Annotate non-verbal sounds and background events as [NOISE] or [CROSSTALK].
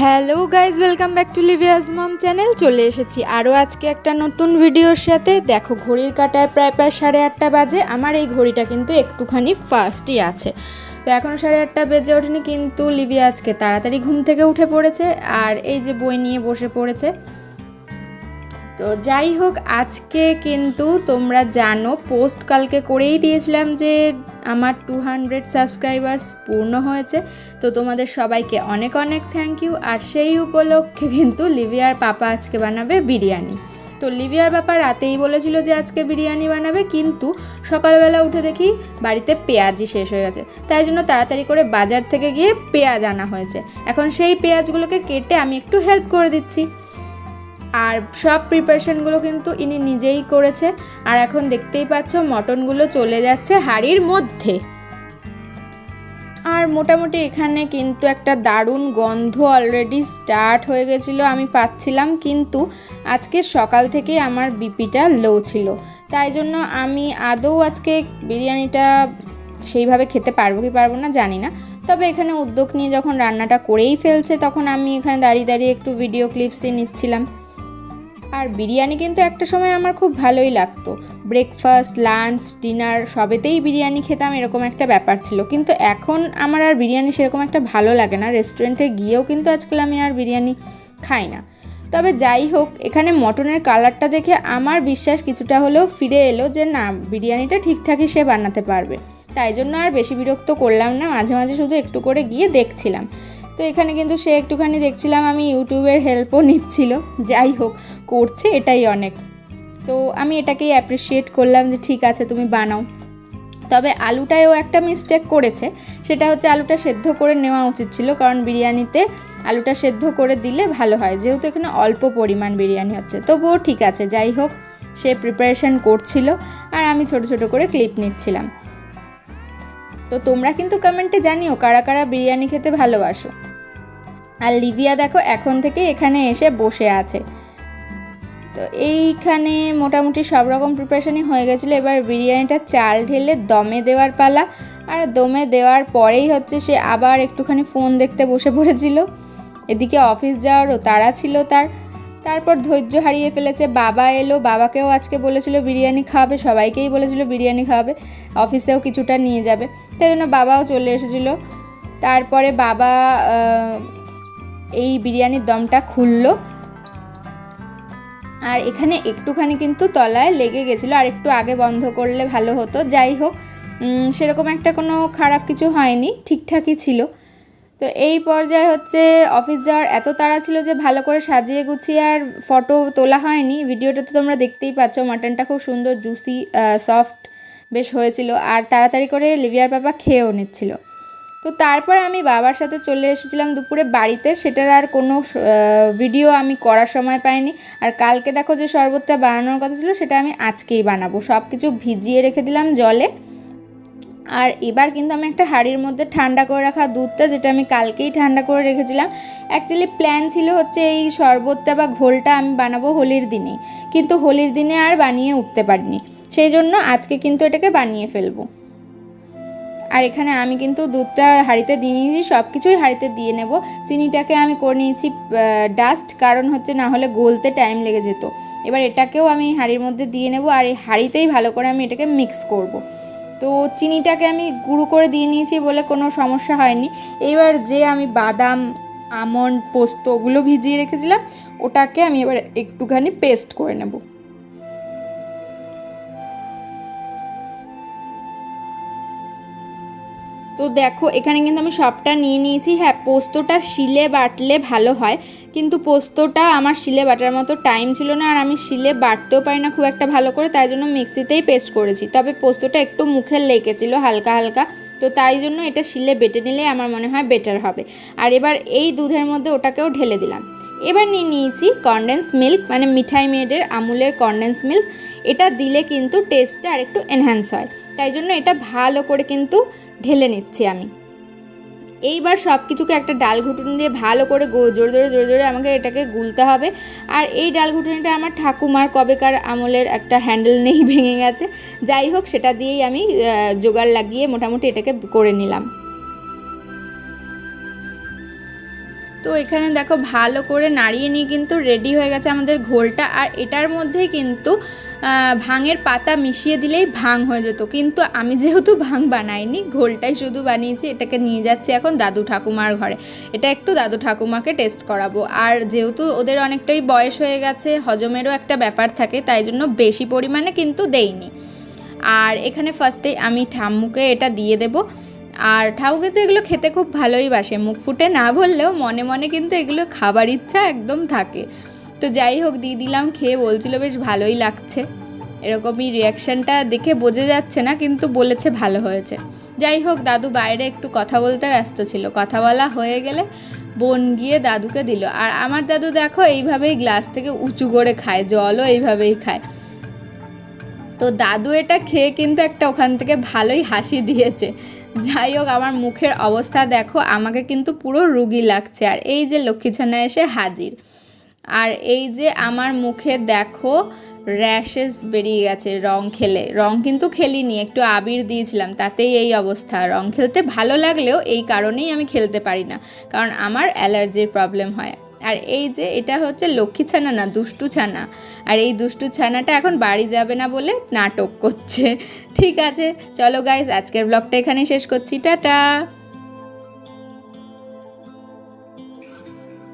Hello guys welcome back to Livia's mom channel চলে এসেছি আরও আজকে একটা নতুন ভিডিওর সাথে। দেখো, ঘড়ির কাটায় প্রায় প্রায় সাড়ে আটটা বাজে। আমার এই ঘড়িটা কিন্তু একটুখানি ফাস্টই আছে। তো এখনও সাড়ে আটটা বেজে ওঠেনি, কিন্তু লিভিয়া আজকে তাড়াতাড়ি ঘুম থেকে উঠে পড়েছে। আর এই যে বই নিয়ে বসে পড়েছে তো যাই হোক, আজকে কিন্তু তোমরা জানো পোস্ট কালকে করেই দিয়েছিলাম যে আমার টু হান্ড্রেড সাবস্ক্রাইবার্স পূর্ণ হয়েছে। তো তোমাদের সবাইকে অনেক অনেক থ্যাংক ইউ আর সেই উপলক্ষে কিন্তু লিভিয়ার পাপা আজকে বানাবে বিরিয়ানি। তো লিভিয়ার বাপা রাতেই বলেছিল যে আজকে বিরিয়ানি বানাবে, কিন্তু সকালবেলা উঠে দেখি বাড়িতে পেঁয়াজই শেষ হয়ে গেছে। তাই জন্য তাড়াতাড়ি করে বাজার থেকে গিয়ে পেঁয়াজ আনা হয়েছে। এখন সেই পেঁয়াজগুলোকে কেটে আমি একটু হেল্প করে দিচ্ছি। আর সব প্রিপারেশনগুলো কিন্তু ইনি নিজেই করেছে। আর এখন দেখতেই পাচ্ছ মটনগুলো চলে যাচ্ছে হাড়ির মধ্যে। আর মোটামুটি এখানে কিন্তু একটা দারুণ গন্ধ অলরেডি স্টার্ট হয়ে গেছিল, আমি পাচ্ছিলাম কিন্তু আজকে সকাল থেকে আমার বিপিটা লো ছিল। তাই জন্য আমি আদৌ আজকে বিরিয়ানিটা সেইভাবে খেতে পারব কি পারব না জানি না। তবে এখানে উদ্যোগ নিয়ে যখন রান্নাটা করেই ফেলছে, তখন আমি এখানে দাঁড়িয়ে দাঁড়িয়ে একটু ভিডিও ক্লিপসই নিচ্ছিলাম। আর বিরিয়ানি কিন্তু একটা সময় আমার খুব ভালোই লাগতো। ব্রেকফাস্ট লাঞ্চ ডিনার সবেতেই বিরিয়ানি খেতাম, এরকম একটা ব্যাপার ছিল। কিন্তু এখন আমার আর বিরিয়ানি সেরকম একটা ভালো লাগে না। রেস্টুরেন্টে গিয়েও কিন্তু আজকাল আমি আর বিরিয়ানি খাই না। তবে যাই হোক, এখানে মটনের কালারটা দেখে আমার বিশ্বাস কিছুটা হলেও ফিরে এলো যে না, বিরিয়ানিটা ঠিকঠাকই সে বানাতে পারবে। তাই জন্য আর বেশি বিরক্ত করলাম না। মাঝে মাঝে শুধু একটু করে গিয়ে দেখছিলাম। তো এখানে কিন্তু সে একটুখানি দেখছিলাম আমি ইউটিউবের হেল্পও নিচ্ছিল। যাই হোক, করছে এটাই অনেক। তো আমি এটাকেই অ্যাপ্রিসিয়েট করলাম যে ঠিক আছে, তুমি বানাও। তবে আলুটায়ও একটা মিস্টেক করেছে। সেটা হচ্ছে আলুটা সেদ্ধ করে নেওয়া উচিত ছিল, কারণ বিরিয়ানিতে আলুটা সেদ্ধ করে দিলে ভালো হয়। যেহেতু এখানে অল্প পরিমাণ বিরিয়ানি হচ্ছে। তবুও ঠিক আছে, যাই হোক, সে প্রিপারেশান করছিল। আর আমি ছোট ছোট করে ক্লিপ নিচ্ছিলাম। তো তোমরা কিন্তু কমেন্টে জানিও কারা কারা বিরিয়ানি খেতে ভালোবাসো। আর লিভিয়া দেখো এখন থেকে এখানে এসে বসে আছে। তো এইখানে মোটামুটি সব রকম প্রিপারেশনই হয়ে গেছিল। এবার বিরিয়ানিটা চাল ঢেলে দমে দেওয়ার পালা। আর দমে দেওয়ার পরেই হচ্ছে সে আবার একটুখানি ফোন দেখতে বসে পড়েছিল। এদিকে অফিস যাওয়ারও তাড়া ছিল তার। তারপর ধৈর্য হারিয়ে ফেলেছে, বাবা এলো, বাবাকেও আজকে বলেছিল বিরিয়ানি খাওয়াবে, সবাইকেই বলেছিল বিরিয়ানি খাওয়াবে, অফিসেও কিছুটা নিয়ে যাবে তাই জন্য বাবাও চলে এসেছিল। তারপরে বাবা এই বিরিয়ানির দমটা খুললো। আর এখানে একটুখানি কিন্তু তলায় লেগে গেছিল, আর একটু আগে বন্ধ করলে ভালো হতো, যাই হোক সেরকম একটা কোনো খারাপ কিছু হয়নি, ঠিকঠাকই ছিল। তো এই পর্যায়ে হচ্ছে অফিস যাওয়ার এত তাড়া ছিল যে ভালো করে সাজিয়ে গুছিয়ে আর ফটো তোলা হয়নি। ভিডিওটা তো তোমরা দেখতেই পাচ্ছ, মাটনটা খুব সুন্দর জুসি সফট বেশ হয়েছিল আর তাড়াতাড়ি করে লিভিয়ার পাপা খেয়েও নিচ্ছিল। তো তারপর আমি বাবার সাথে চলে এসেছিলাম দুপুরে বাড়িতে, সেটার আর কোনো ভিডিও আমি করার সময় পাইনি। আর কালকে দেখো যে শরবতটা বানানোর কথা ছিল, সেটা আমি আজকেই বানাবো। সব কিছু ভিজিয়ে রেখে দিলাম জলে। আর এবার কিন্তু আমি একটা হাঁড়ির মধ্যে ঠান্ডা করে রাখা দুধটা, যেটা আমি কালকেই ঠান্ডা করে রেখেছিলাম। অ্যাকচুয়ালি প্ল্যান ছিল হচ্ছে এই শরবতটা বা ঘোলটা আমি বানাবো হোলির দিনেই কিন্তু হোলির দিনে আর বানিয়ে উঠতে পারিনি। সেই জন্য আজকে কিন্তু এটাকে বানিয়ে ফেলব। আর এখানে আমি কিন্তু দুধটা হাঁড়িতে দিয়ে নিয়েছি সব কিছুই হাঁড়িতে দিয়ে নেব। চিনিটাকে আমি করে নিয়েছি ডাস্ট কারণ হচ্ছে না হলে গলতে টাইম লেগে যেত। এবার এটাকেও আমি হাঁড়ির মধ্যে দিয়ে নেব, আর এই হাঁড়িতেই ভালো করে আমি এটাকে মিক্স করব। তো চিনিটাকে আমি গুঁড়ো করে দিয়ে নিয়েছি বলে কোনো সমস্যা হয়নি। এবার যে আমি বাদাম, আমন্ড, পোস্ত ওগুলো ভিজিয়ে রেখেছিলাম, ওটাকে আমি এবার একটুখানি পেস্ট করে নেব। তো দেখো, এখানে কিন্তু আমি সবটা নিয়ে নিয়েছি। হ্যাঁ পোস্তটা শিলে বাটলে ভালো হয়, কিন্তু পোস্তটা আমার শিলে বাটার মতো টাইম ছিল না আর আমি শিলে বাটতেও পারি না খুব একটা ভালো করে, তাই জন্য মিক্সিতেই পেস্ট করেছি। তবে পোস্তটা একটু মুখে লেগেছিল, হালকা হালকা, তো তাই জন্য এটা শিলে বেটে নিলে আমার মনে হয় বেটার হবে। আর এবার এই দুধের মধ্যে ওটাকেও ঢেলে দিলাম। এবার নিয়ে নিয়েছি কনডেন্স মিল্ক মানে মিঠাই মেয়েদের আমুলের কনডেন্স মিল্ক এটা দিলে কিন্তু টেস্টটা আর একটু এনহ্যান্স হয়। তাই জন্য এটা ভালো করে কিন্তু ঢেলে নিচ্ছি আমি। এইবার সব কিছুকে একটা ডাল ঘুটুনি দিয়ে ভালো করে জোরে জোরে জোরে জোরে আমাকে এটাকে গুলতে হবে। আর এই ডাল ঘুটুনিটা আমার ঠাকুমার কবেকার আমলের একটা হ্যান্ডেল নেই, [LAUGHS] ভেঙে গেছে। যাই হোক, সেটা দিয়েই আমি জোগাড় লাগিয়ে মোটামুটি এটাকে করে নিলাম। তো এখানে দেখো, ভালো করে নাড়িয়ে নিয়ে কিন্তু রেডি হয়ে গেছে আমাদের ঘোলটা। আর এটার মধ্যে কিন্তু ভাঙের পাতা মিশিয়ে দিলেই ভাং হয়ে যেত। কিন্তু আমি যেহেতু ভাং বানাইনি, ঘোলটাই শুধু বানিয়েছি, এটাকে নিয়ে যাচ্ছি এখন দাদু ঠাকুমার ঘরে। এটা একটু দাদু ঠাকুমাকে টেস্ট করাবো। আর যেহেতু ওদের অনেকটাই বয়স হয়ে গেছে, হজমেরও একটা ব্যাপার থাকে, তাই জন্য বেশি পরিমাণে কিন্তু দেইনি। আর এখানে ফার্স্টে আমি ঠাম্মুকে এটা দিয়ে দেবো। আর ঠাম্মু কিন্তু এগুলো খেতে খুব ভালোই বাসে। মুখ ফুটে না বললেও মনে মনে কিন্তু এগুলো খাবার ইচ্ছা একদম থাকে। তো যাই হোক দিয়ে দিলাম খেয়ে বলছিল, বেশ ভালোই লাগছে। এরকমই রিয়াকশানটা দেখে বোঝা যাচ্ছে না, কিন্তু বলেছে ভালো হয়েছে। যাই হোক, দাদু বাইরে একটু কথা বলতে ব্যস্ত ছিল। কথা বলা হয়ে গেলে বোন গিয়ে দাদুকে দিল। আর আমার দাদু দেখো, এইভাবেই গ্লাস থেকে উঁচু করে খায়, জলও এইভাবেই খায়। তো দাদু এটা খেয়ে কিন্তু একটা ওখান থেকে ভালোই হাসি দিয়েছে। যাই হোক, আমার মুখের অবস্থা দেখো, আমাকে কিন্তু পুরো রুগী লাগছে। আর এই যে লক্ষ্মীছানা এসে হাজির। আর এই যে আমার মুখে দেখো র্যাশেস বেরিয়ে গেছে রং খেলে। রং কিন্তু খেলিনি, একটু আবির দিয়েছিলাম, তাতেই এই অবস্থা। রং খেলতে ভালো লাগলেও এই কারণেই আমি খেলতে পারি না, কারণ আমার অ্যালার্জির প্রবলেম হয়। আর এই যে এটা হচ্ছে লক্ষ্মী ছানা না, দুষ্টু ছানা। আর এই দুষ্টু ছানাটা এখন বাড়ি যাবে না বলে নাটক করছে। ঠিক আছে, চলো গাইজ আজকের ব্লগটা এখানেই শেষ করছি, টাটা!